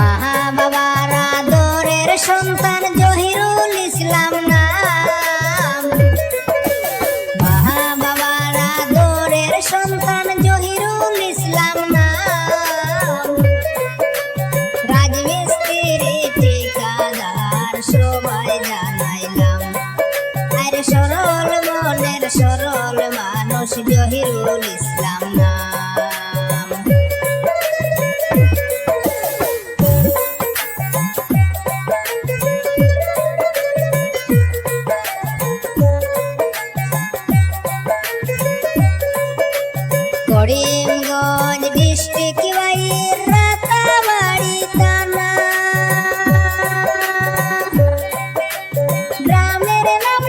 Mahababa. Karimganj district Ratabari থানা। গ্রামের নাম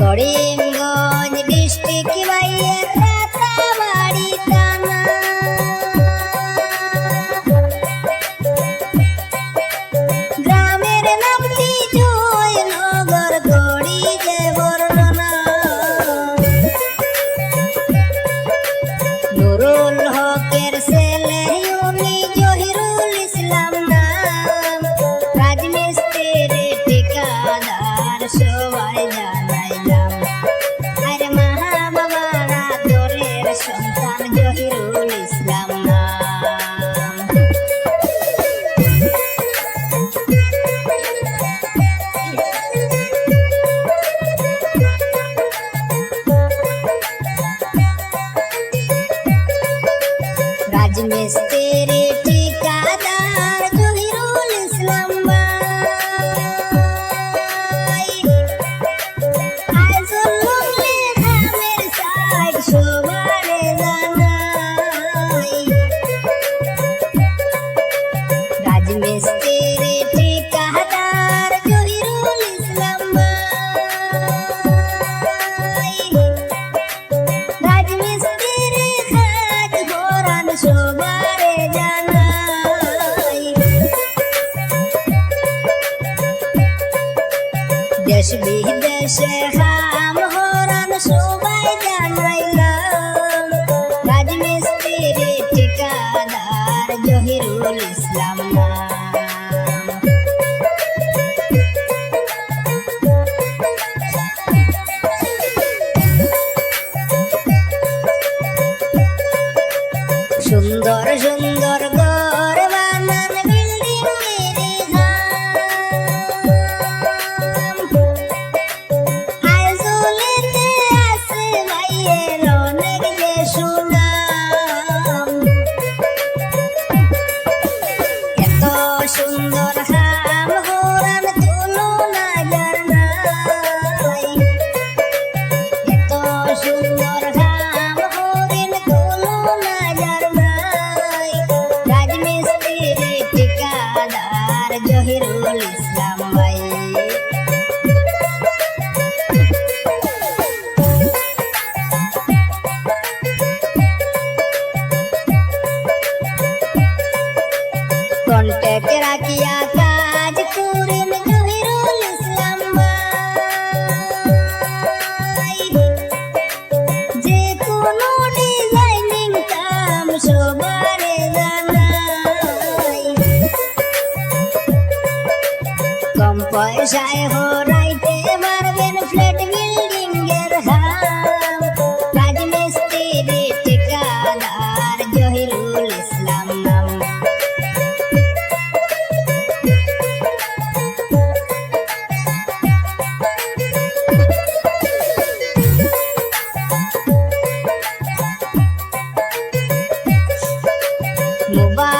করিমগঞ্জ ডিস্ট্রিক্ট বাইয়ের জ্ঞান গহিরু দেশ বিদেশে হাম হরণ সবাই জানাইলাম ঠিকাদার জহিরুল ইসলাম সুন্দর সুন্দর জহিরুল ইসলাম ভাই কন্ট্যাক্টে রাখিয়া যায় হরাইতে মারবেন ফ্ল্যাট বিল্ডিং এর হাম কাজ মিস্ত্রি জহিরুল ইসলাম নাম। মোবাইল